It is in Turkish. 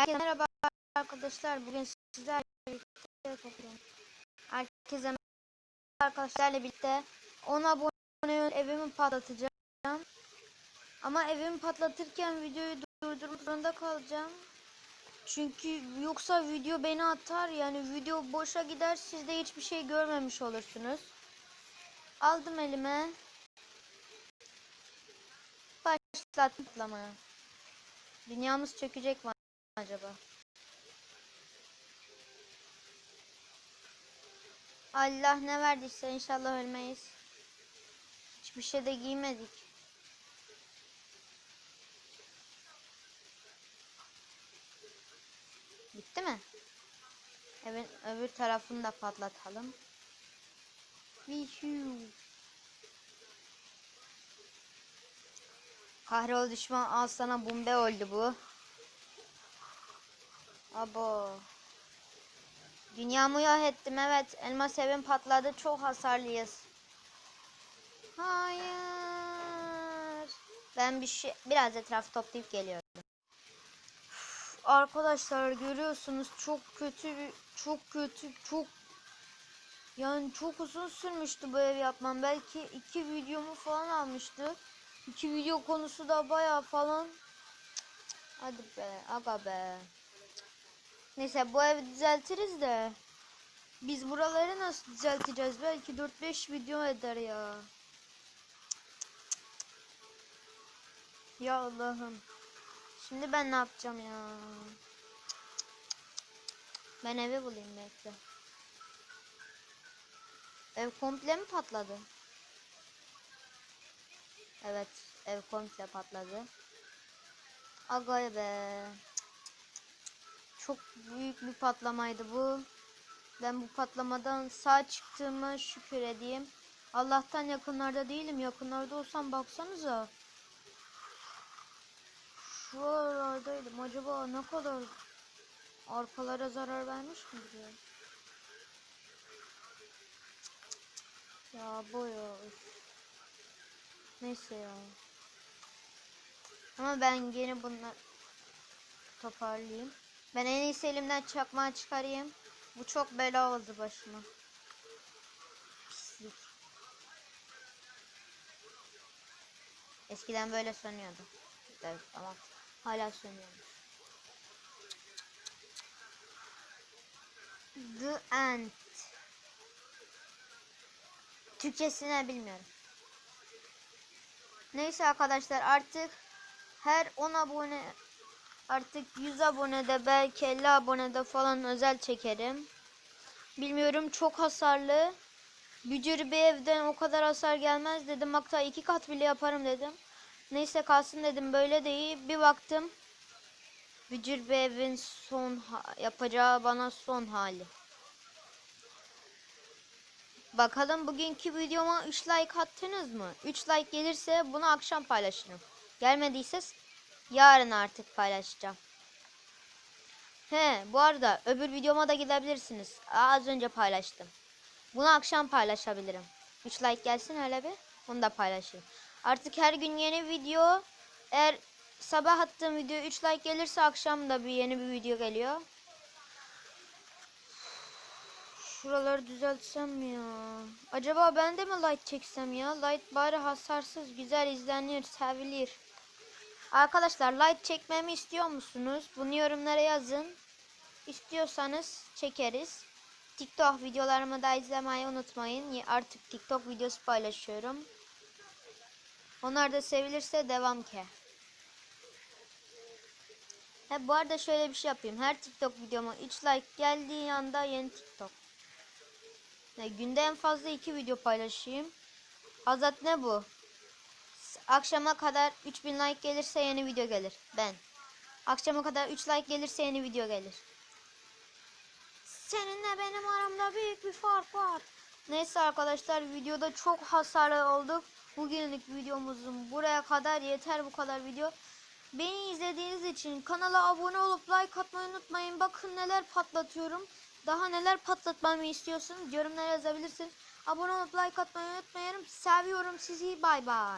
Herkese merhaba arkadaşlar. Bugün sizlerle birlikte topluyorum. Herkese merhaba arkadaşlarla birlikte 10 abone evimi patlatacağım. Ama evimi patlatırken videoyu durdurmak zorunda kalacağım. Çünkü yoksa video beni atar yani video boşa gider siz de hiçbir şey görmemiş olursunuz. Aldım elime. Başlattım patlamaya. Dünyamız çökecek mi acaba? Allah ne verdiyse inşallah ölmeyiz. Hiçbir şey de giymedik. Bitti mi? Evet, öbür tarafını da patlatalım. Vihu. Kahrol düşman al sana bombe oldu bu. Abo. Dünyamı yok ettim evet. Elmas evim patladı. Çok hasarlıyız. Hayır. Ben bir şey biraz etraf toplayıp geliyorum. Üf, Arkadaşlar görüyorsunuz çok kötü çok kötü çok yani çok uzun sürmüştü bu ev yapmam. Belki iki videomu falan almıştı. İki video konusu da bayağı falan. Hadi be aga be. Neyse bu evi düzeltiriz de. Biz buraları nasıl düzelteceğiz? Belki 4-5 video eder ya. Ya Allah'ım. Şimdi ben ne yapacağım ya? Ben evi bulayım bekle. Ev komple mi patladı? Evet, ev komple patladı. Agay be. Çok büyük bir patlamaydı bu. Ben bu patlamadan sağ çıktığıma şükür edeyim. Allah'tan yakınlarda değilim. Yakınlarda olsam baksanıza. Şuralardaydım. Acaba ne kadar arkalara zarar vermiş mi diye. Ya bu ya. üf. Neyse ya. Ama ben yine bunlar toparlayayım. Ben en iyisi elimden çakmağı çıkarayım. Bu çok bela oldu başıma. Pislik. Eskiden böyle sönüyordu. Evet ama hala sönüyormuş. The End. Türkçesini bilmiyorum. Neyse arkadaşlar artık her 10 abone artık 100 abonede belki 50 abonede falan özel çekerim. Bilmiyorum çok hasarlı. Bücür bir evden o kadar hasar gelmez dedim. Hatta iki kat bile yaparım dedim. Neyse kalsın dedim böyle de iyi. Bir baktım. Bücür bir evin son yapacağı bana son hali. Bakalım bugünkü videoma 3 like attınız mı? 3 like gelirse bunu akşam paylaşırım. Gelmediyse yarın artık paylaşacağım. He bu arada öbür videoma da gidebilirsiniz. Az önce paylaştım. Bunu akşam paylaşabilirim. 3 like gelsin öyle bir. Onu da paylaşırım. Artık her gün yeni video. Eğer sabah attığım video 3 like gelirse akşam da bir yeni bir video geliyor. Şuraları düzeltsem mi ya? Acaba ben de mi light çeksem ya? Light bari hasarsız, güzel izlenir, sevilir. Arkadaşlar light çekmemi istiyor musunuz? Bunu yorumlara yazın. İstiyorsanız çekeriz. TikTok videolarımı da izlemeyi unutmayın. Artık TikTok videosu paylaşıyorum. Onlar da sevilirse devam ki. He, bu arada şöyle bir şey yapayım. Her TikTok videoma 3 like geldiği anda yeni TikTok. Ne, günde en fazla 2 video paylaşayım. Azat ne bu? Akşama kadar 3000 like gelirse yeni video gelir. Ben. Akşama kadar 3 like gelirse yeni video gelir. Seninle benim aramda büyük bir fark var. Neyse arkadaşlar videoda çok hasarlı olduk. Bugünlük videomuzun buraya kadar yeter bu kadar video. Beni izlediğiniz için kanala abone olup like atmayı unutmayın. Bakın neler patlatıyorum. Daha neler patlatmamı istiyorsunuz yorumlara yazabilirsiniz. Abone olup like atmayı unutmayın. Seviyorum sizi. Bay bay.